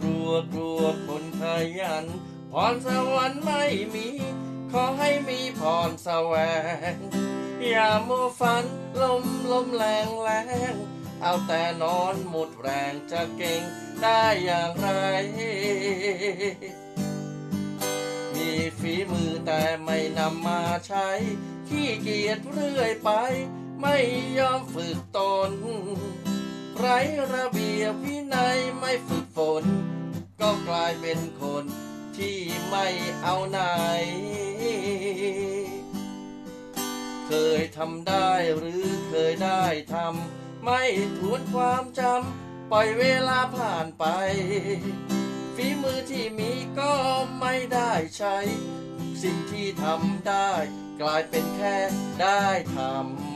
กลัวคนขยันพรสวรรค์ไม่มี ขอให้มีพรแสวง อย่ามัวฝันลมลมแรงแรงเอาแต่นอนหมดแรงจะเก่งได้อย่างไร มีฝีมือแต่ไม่นำมาใช้ ขี้เกียจเรื่อยไป ไม่ยอมฝึกตน ไรระเบียบวินัยไม่ฝึกายเป็นคนที่ไม่เอาไหน เคยทำได้หรือเคยได้ทำไม่ทวนความจำปล่อยเวลาผ่านไป ฝีมือที่มีก็ไม่ได้ใช้ สิ่งที่ทำได้ กลายเป็นแค่ได้ทำ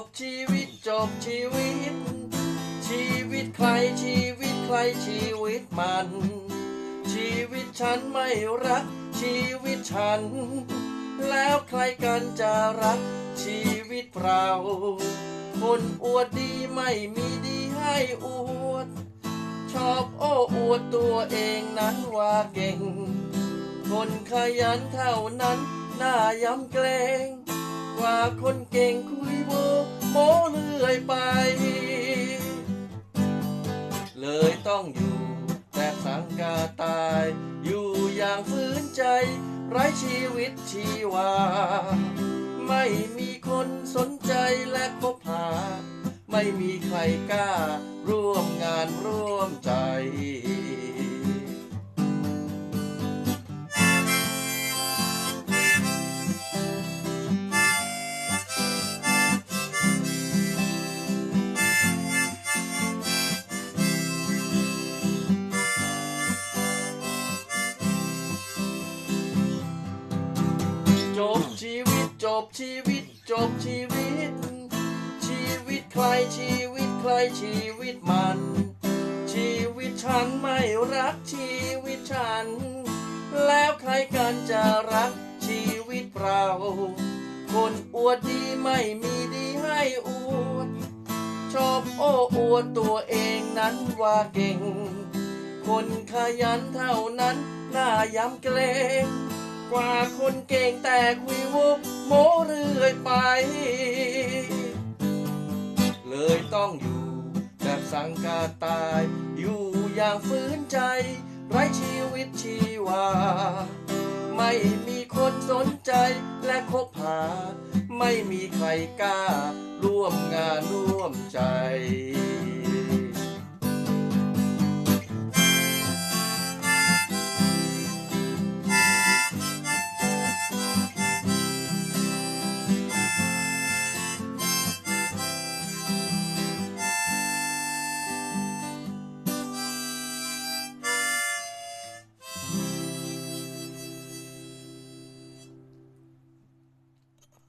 บชีวิตจบชีวิต ชีวิตใครชีวิตใครชีวิตมัน ชีวิตฉันไม่รัก ชีวิตฉัน แล้วใครกันจะรักชีวิตเราคนอวดดีไม่มีดีให้อวด ชอบโอ้อวดตัวเองนั้นว่าเก่ง คนขยันเท่านั้นน่าย้ำเกรง กว่าคนเก่งคุยโมโมเรื่อยไป เลยต้องอยู่แต่สังกาตาย อยู่อย่างฝืนใจ ไร้ชีวิตชีวา ไม่มีคนสนใจและคบหา ไม่มีใครกล้าร่วมงานร่วมใจ จบชีวิต จบชีวิต ชีวิตใครชีวิตใครชีวิตมัน ชีวิตฉันไม่รักชีวิตฉัน แล้วใครกันจะรักชีวิตเรา คนอวดดีไม่มีดีให้อวด ชอบโอ้อวดตัวเองนั้นว่าเก่ง คนขยันเท่านั้นน่าย้ำเกรงกว่าคนเก่งแต่คุยโว โมเรื่อยไป เลยต้องอยู่แบบสังกาตาย อยู่อย่างฝืนใจ ไร้ชีวิตชีวา ไม่มีคนสนใจและคบหา ไม่มีใครกล้า ร่วมงานร่วมใจ